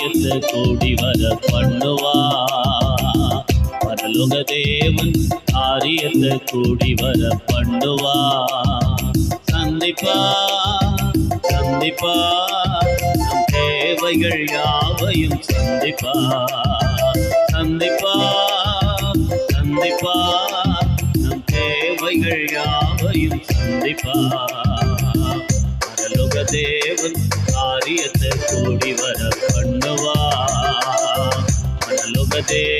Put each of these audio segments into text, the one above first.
காரியத்தை கூடி வர பண்ணுவா. பரலோக தேவன் காரியத்தை கூடி வர பண்ணுவா. சந்திப்பா சந்திப்பா. நம் தேவைகள் யாவையும் சந்திப்பா. சந்திப்பா சந்திப்பா. நம் தேவைகள் யாவையும் சந்திப்பா. பரலோக தேவன் ஆரியத்தை கூடி வர பரலோக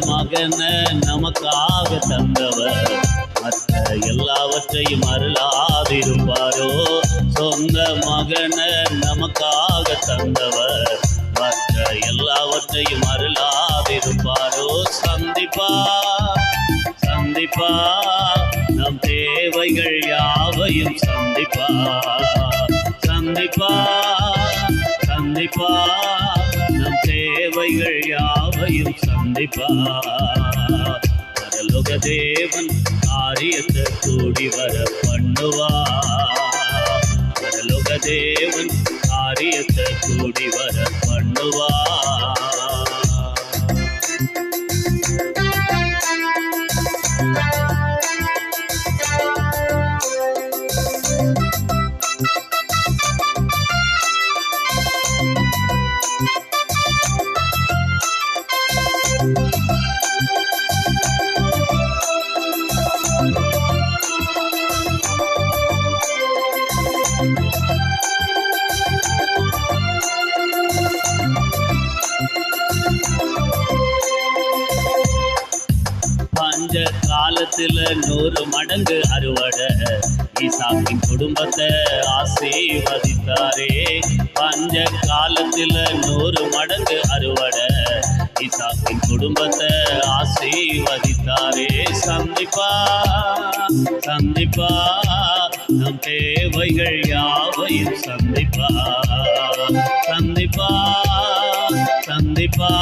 மகன நமக்காக தந்தவர். மற்ற எல்லாவற்றையும் அருளாதிருப்பாரோ? சொந்த மகன நமக்காக தந்தவர். மற்ற எல்லாவற்றையும் அருளாதிருப்பாரோ? சந்திப்பா சந்திப்பா. நம் தேவைகள் யாவையும் சந்திப்பா. சந்திப்பா சந்திப்பா. நம் தேவைகள் யாவையும் சந்திப்பா பரலோக தேவன் காரியத்தை கூடி வர பண்ணுவா பரலோக தேவன் காரியத்தை கூடி வர பண்ணுவா காலத்துல நூறு மடங்கு அறுவடை. ஈசாக்கின் குடும்பத்தை ஆசீர்வதித்தாரே. பஞ்ச காலத்துல நூறு மடங்கு அறுவடை. ஈசாக்கின் குடும்பத்தை ஆசீர்வதித்தாரே. சந்திப்பா சந்திப்பா. நம் தேவைகள் யாவையும் சந்திப்பா. சந்திப்பா சந்திப்பா.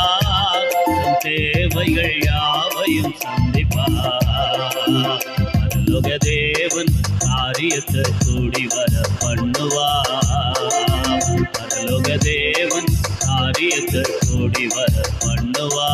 தேவைகள் யாவையும் சந்திப்பா. பரலோக தேவன் காரியத்தை கூடி வர பண்ணுவா பரலோக தேவன் காரியத்தை கூடி வர பண்ணுவா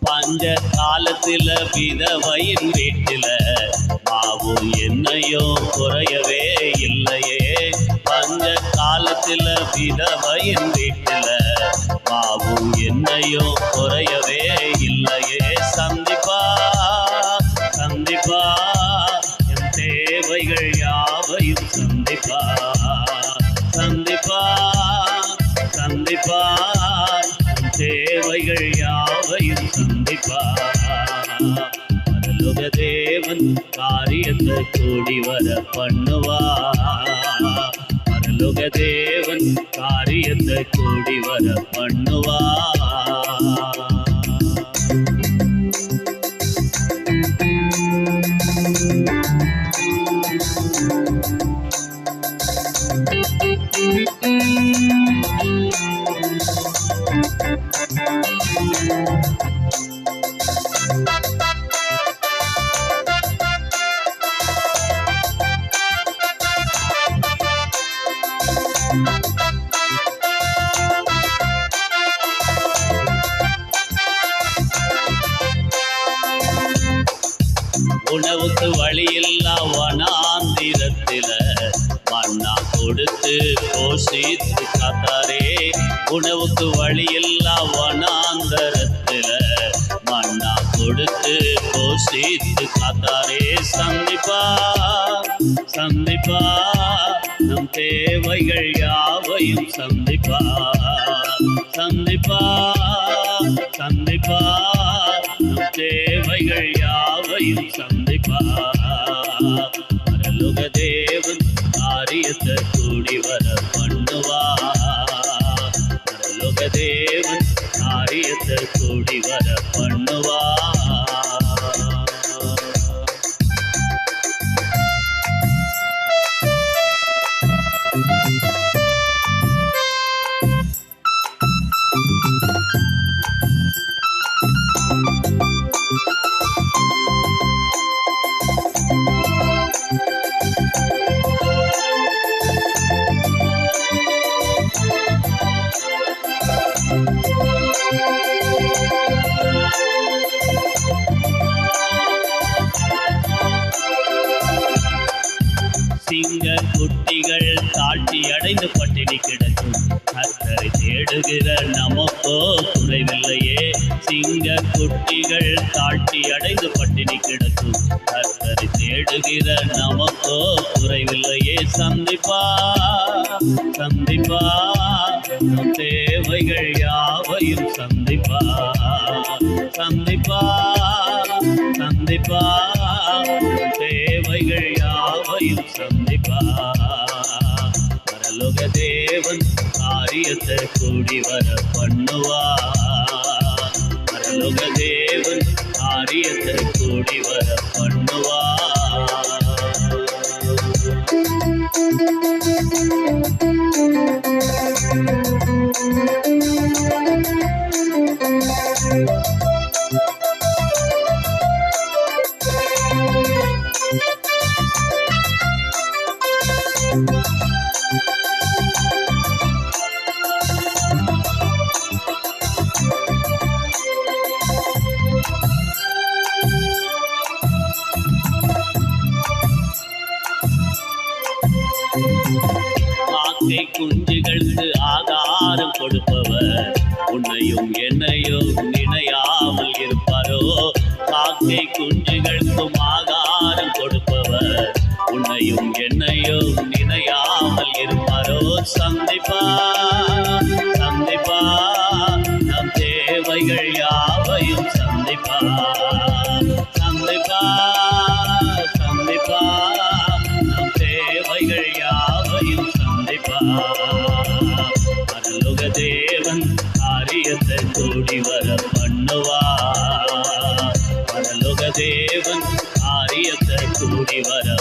பஞ்ச காலத்துல விதவையின் வீட்டில மாவும் என்னையோ குறையவே இல்லையே. பஞ்ச காலத்துல விதவையின் தேவைகள் யாவையும் சந்திப்பா. சந்திப்பா சந்திப்பா. தேவைகள் யாவையும் சந்திப்பா. பரலோக தேவன் காரியத்தை கூடி வர பண்ணுவா. பரலோக தேவன் காரியத்தை கூடி வர பண்ணுவா. உணவுக்கு வழியில்லா வனாந்திரத்தில மன்னா கொடுத்து போஷித்து காத்தாரே. உணவுக்கு வழியில்லா வனாந்தரத்துல மண்ணா கொடுத்து போஷித்து காத்தாரே. சந்திப்பா சந்திப்பா நம் தேவைகள் யாவையும் சந்திப்பா. சந்திப்பா சந்திப்பா நம் தேவைகள் யாவையும் சந்திப்பா. கூடி வர சிங்க குட்டிகள் தாழ்த்தி அடைந்து பட்டினி கிடக்கும். கத்தரை தேடுகிற நமக்கோ குறைவில்லையே. சிங்க குட்டிகள் தாழ்த்தி அடைந்து பட்டினி கிடக்கும். கத்தரை தேடுகிற நமக்கோ குறைவில்லையே. சந்திப்பா சந்திப்பா. தேவைகள் யாவையும் சந்திப்பா. சந்திப்பா சந்திப்பா. பரலோக தேவன் காரியத்தை கூடி வர பண்ணுவா காக்கை குஞ்சுகளுக்கு ஆகாரம் கொடுப்பவர். உன்னையும் என்னையும் இணையாமல் இருப்பாரோ? காக்கை குஞ்சுகளுக்கும் ஆக கூடி வர பண்ணுவா பரலோக தேவன் ஆரியத்தை கூடி வர